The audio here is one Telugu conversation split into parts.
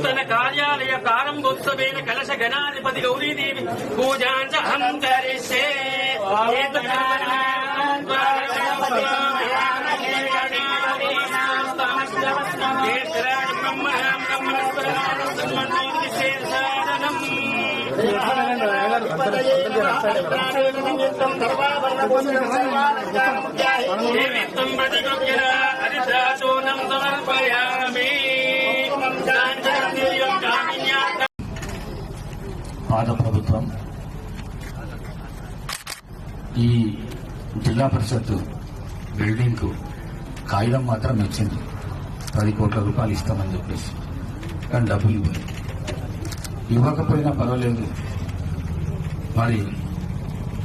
నూతన కార్యాలయ ప్రారంభోత్సవేన కలశ గణాధిపతి గౌరీదేవి పూజాంచ అహం కరిష్యే పాత ప్రభుత్వం ఈ జిల్లా పరిషత్ బిల్డింగ్కు కాగితం మాత్రం ఇచ్చింది. పది కోట్ల రూపాయలు ఇస్తామని చెప్పేసి. కానీ డబ్బులు ఇవ్వలేదు. ఇవ్వకపోయినా పర్వాలేదు. మరి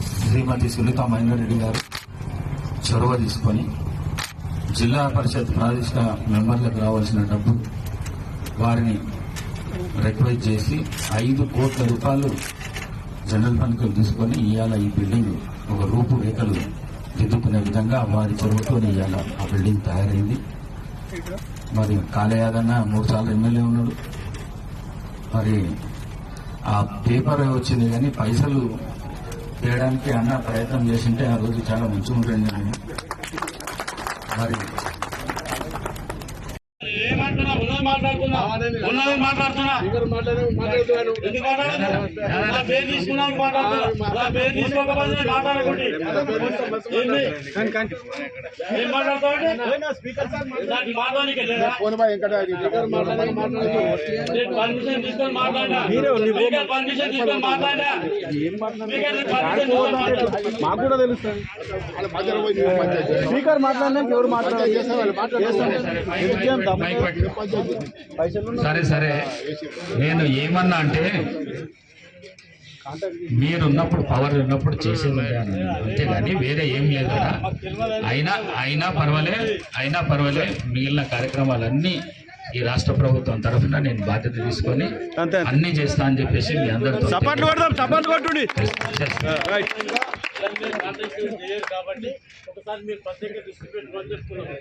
శ్రీమతి సునీత మహేందర్రెడ్డి గారు చొరవ తీసుకొని జిల్లా పరిషత్ ప్రాదేశిక మెంబర్లకు రావాల్సిన డబ్బు వారిని రిక్వెస్ట్ చేసి ఐదు కోట్ల రూపాయలు జనరల్ ఫండ్కి తీసుకొని ఇవాళ ఈ బిల్డింగ్. ఒక రూపురేఖలు దిద్దుకునే విధంగా వారి చొరవతో ఇవాళ ఆ బిల్డింగ్ తయారైంది. మరి కాళయాదన్న మూడు సార్లు ఎమ్మెల్యే ఉన్నాడు. మరి ఆ పేపర్ వచ్చింది కానీ పైసలు చేయడానికి అన్న ప్రయత్నం చేసింటే ఆ రోజు చాలా మంచిగా ఉంటుంది మరి ఉన్నది మాట్లాడుతున్నా? నా పేరు తీసుకున్నాను మాట్లాడుతున్నా నా పేరు తీసుకోకపోతే నేను మాట్లాడకండి? ఏం మాట్లాడతావు లేదా? పర్మిషన్ తీసుకొని మాట్లాడినా. పర్మిషన్ తీసుకొని మాట్లాడినా. మాకు కూడా తెలుస్తుంది. స్పీకర్ మాట్లాడినాక ఎవరు మాట్లాడారు పైసలు సరే సరే. నేను ఏమన్నా అంటే మీరున్నప్పుడు పవర్ ఉన్నప్పుడు చేసేది. అంతేగాని వేరే ఏం లేదు కదా. అయినా అయినా పర్వాలే అయినా పర్వాలే. మిగిలిన కార్యక్రమాలన్నీ ఈ రాష్ట్ర ప్రభుత్వం తరఫున నేను బాధ్యత తీసుకొని. అన్ని చేస్తా అని చెప్పేసి మీ అందరితో కొడదాం కొట్టుండి. కాబట్టి ఒకసారి మీరు ప్రత్యేక దృష్టి చెప్తున్నాను